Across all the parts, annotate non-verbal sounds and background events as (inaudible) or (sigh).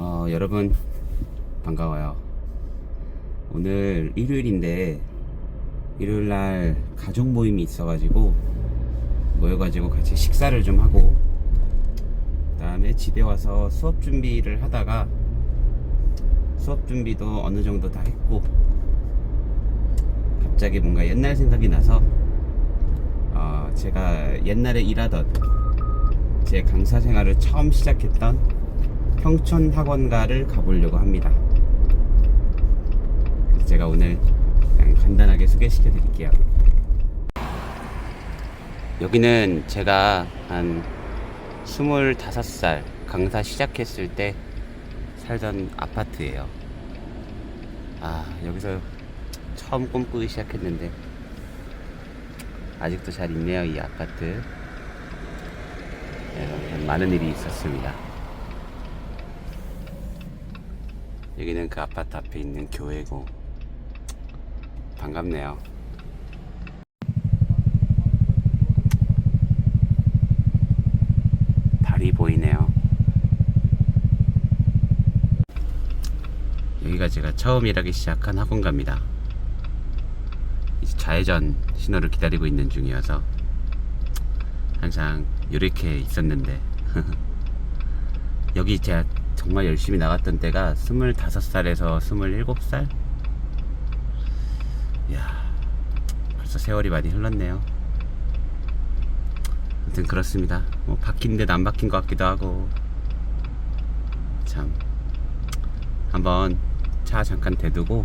어, 여러분 반가워요. 오늘 일요일인데 일요일 날 가족 모임이 있어가지고 모여가지고 같이 식사를 좀 하고 그다음에 집에 와서 수업 준비를 하다가 수업 준비도 어느 정도 다 했고 갑자기 뭔가 옛날 생각이 나서 어, 제가 옛날에 일하던 제 강사 생활을 처음 시작했던 평촌 학원가를 가보려고 합니다. 그래서 제가 오늘 그냥 간단하게 소개시켜 드릴게요. 여기는 제가 한 25살 강사 시작했을 때 살던 아파트예요. 아, 여기서 처음 꿈꾸기 시작했는데 아직도 잘 있네요, 이 아파트. 네, 많은 일이 있었습니다. 여기는 그 아파트 앞에 있는 교회고 반갑네요. 달이 보이네요. 여기가 제가 처음 일하기 시작한 학원가입니다. 이제 좌회전 신호를 기다리고 있는 중이어서 항상 이렇게 있었는데 (laughs) 여기 제가 정말 열심히 나갔던 때가 25살에서 27살? 이야 벌써 세월이 많이 흘렀네요. 아무튼 그렇습니다. 뭐 바뀐 데도 안 바뀐 것 같기도 하고. 참. 한번 차 잠깐 대두고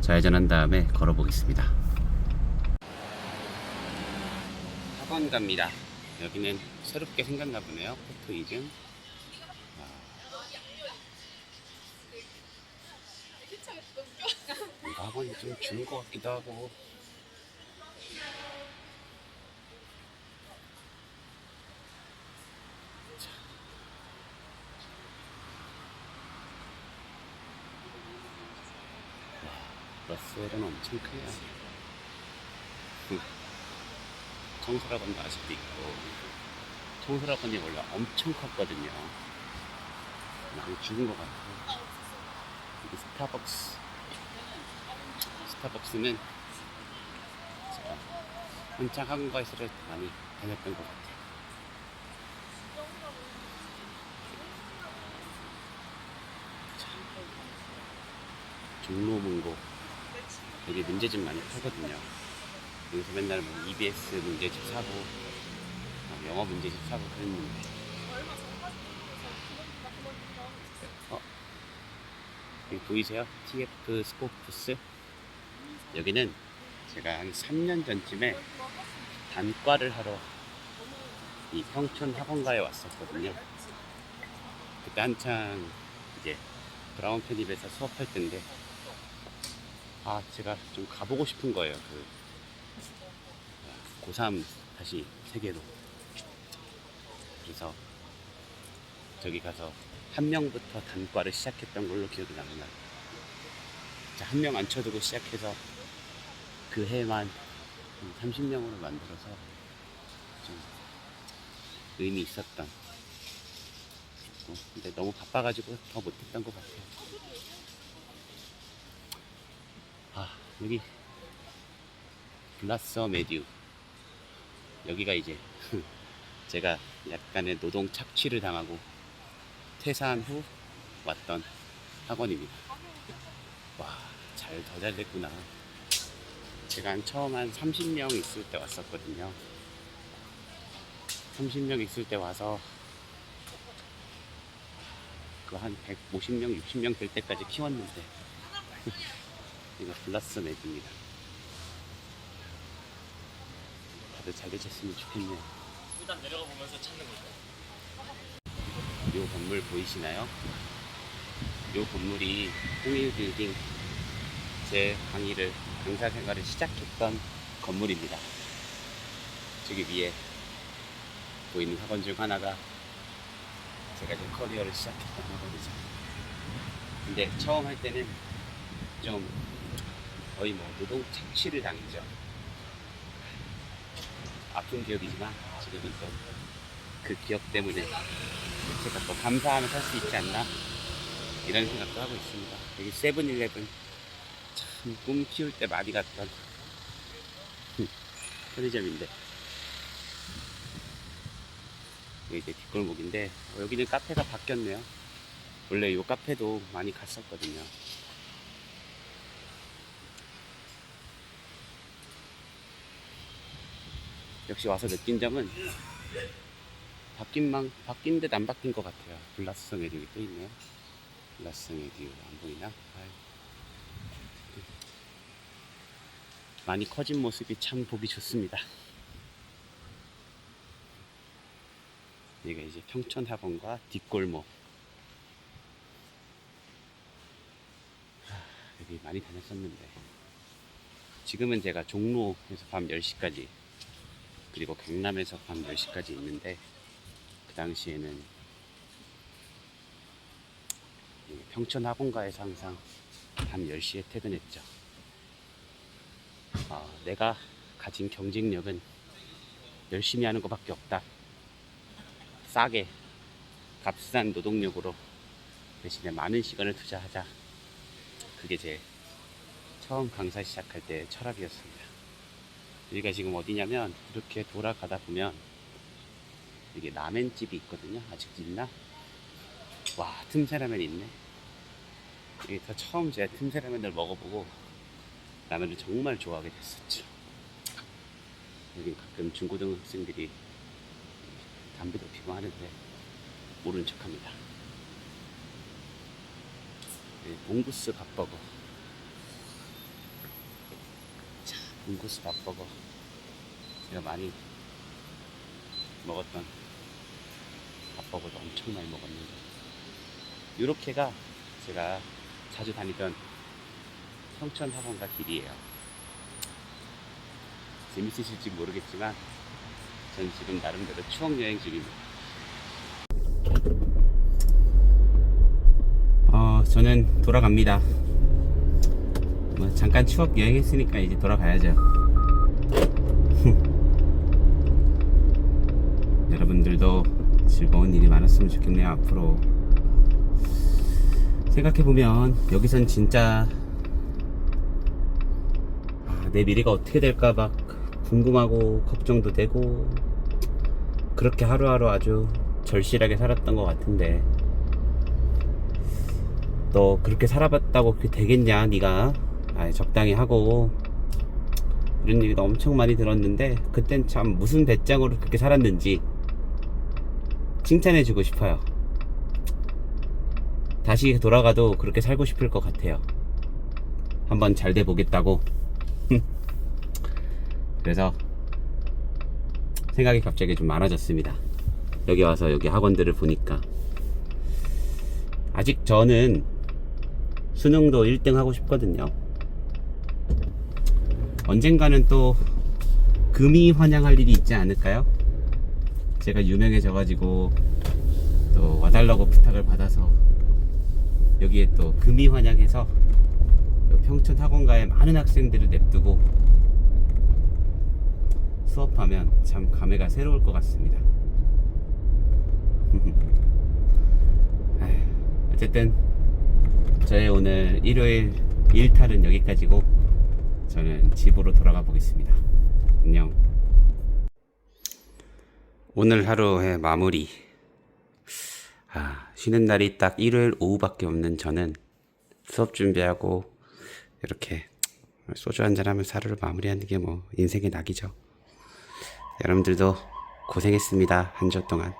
좌회전한 다음에 걸어보겠습니다. 학원 갑니다. 여기는 새롭게 생겼나 보네요. 포토 이즘 학원이 좀 주는 것 같기도 하고. 러스웰은 엄청 크네요. 그 청소라건도 아직도 있고 청소라건이 원래 엄청 컸거든요. 많이 죽은 것 같고. 여기 스타벅스 스타벅스는 제가 한창 학원가에서를 많이 다녔던 것 같아요. 자, 종로문고 여기 문제집 많이 팔거든요. 여기서 맨날 뭐 EBS 문제집 사고 어, 영어 문제집 사고 그랬는데 어, 여기 보이세요? TF 스코프스 여기는 제가 한 3년 전쯤에 단과를 하러 이 평촌 학원가에 왔었거든요. 그때 한창 이제 브라운 편입에서 수업할 때인데 아 제가 좀 가보고 싶은 거예요. 그 고3 다시 세계로 그래서 저기 가서 한 명부터 단과를 시작했던 걸로 기억이 납니다. 한 명 안 쳐두고 시작해서 그 해만 30명으로 만들어서 좀 의미 있었던 어, 근데 너무 바빠가지고 더 못했던 것 같아요. 아 여기 블라서 메듀 여기가 이제 (laughs) 제가 약간의 노동 착취를 당하고 퇴사한 후 왔던 학원입니다. 와 잘 더 잘 됐구나 제가 한 처음 한 30명 있을 때 왔었거든요. 30명 있을 때 와서 그 한 150명, 60명 될 때까지 키웠는데 (laughs) 이거 블라스 맵입니다. 다들 잘 되셨으면 좋겠네요. 일단 내려가 보면서 찾는 거죠. 요 건물 보이시나요? 요 건물이 홍일 빌딩 제 강의를 강사 생활을 시작했던 건물입니다. 저기 위에 보이는 학원 중 하나가 제가 제 커리어를 시작했던 학원이죠. 근데 처음 할 때는 좀 거의 뭐 노동 착취를 당했죠. 아픈 기억이지만 지금은 또 그 기억 때문에 제가 또 감사하며 살수 있지 않나 이런 생각도 하고 있습니다. 여기 세븐일레븐 참 꿈 키울 때 많이 갔던 편의점인데 여기 이제 뒷골목인데 어, 여기는 카페가 바뀌었네요. 원래 이 카페도 많이 갔었거든요. 역시 와서 느낀 점은 바뀐 망 바뀐 듯 안 바뀐 것 같아요. 블라스성 에듀이 또 있네요. 블라스성 에듀 안 보이나? 아이. 많이 커진 모습이 참 보기 좋습니다. 여기가 이제 평촌학원과 뒷골목. 하, 여기 많이 다녔었는데 지금은 제가 종로에서 밤 10시까지 그리고 강남에서 밤 10시까지 있는데 그 당시에는 이 평촌 학원가에서 항상 밤 10시에 퇴근했죠. 어, 내가 가진 경쟁력은 열심히 하는 것밖에 없다. 싸게 값싼 노동력으로 대신에 많은 시간을 투자하자. 그게 제 처음 강사 시작할 때 철학이었습니다. 여기가 지금 어디냐면 이렇게 돌아가다 보면 이게 라멘집이 있거든요. 아직도 있나? 와 틈새 라면 있네. 여기서 처음 제가 틈새 라면을 먹어보고 라면을 정말 좋아하게 됐었죠. 여기 가끔 중고등 학생들이 담배도 피고 하는데 모른 척합니다. 네, 몽구스 밥버거. 자, 몽구스 밥버거. 제가 많이 먹었던 밥버거도 엄청 많이 먹었는데 요렇게가 제가 자주 다니던 평촌 학원가 길이에요. 재밌으실지 모르겠지만 전 지금 나름대로 추억 여행 중입니다. 어, 저는 돌아갑니다. 뭐 잠깐 추억 여행했으니까 이제 돌아가야죠. (laughs) 여러분들도 즐거운 일이 많았으면 좋겠네요. 앞으로 생각해 보면 여기선 진짜 아, 내 미래가 어떻게 될까 막 궁금하고 걱정도 되고 그렇게 하루하루 아주 절실하게 살았던 것 같은데. 너 그렇게 살아봤다고 그렇게 되겠냐 네가? 아, 적당히 하고. 이런 얘기도 엄청 많이 들었는데 그땐 참 무슨 배짱으로 그렇게 살았는지 칭찬해주고 싶어요. 다시 돌아가도 그렇게 살고 싶을 것 같아요. 한번 잘 돼 보겠다고 그래서 생각이 갑자기 좀 많아졌습니다. 여기 와서 여기 학원들을 보니까 아직 저는 수능도 1등 하고 싶거든요. 언젠가는 또 금이 환영할 일이 있지 않을까요? 제가 유명해져가지고 또 와달라고 부탁을 받아서 여기에 또 금이 환영해서 평촌 학원가에 많은 학생들을 냅두고 수업하면 참 감회가 새로울 것 같습니다. (laughs) 어쨌든 저의 오늘 일요일 일탈은 여기까지고 저는 집으로 돌아가 보겠습니다. 안녕. 오늘 하루의 마무리. 아, 쉬는 날이 딱 일요일 오후밖에 없는 저는 수업 준비하고 이렇게 소주 한잔 하면서 하루를 마무리하는 게 뭐 인생의 낙이죠. 여러분들도 고생했습니다. 한 주 동안.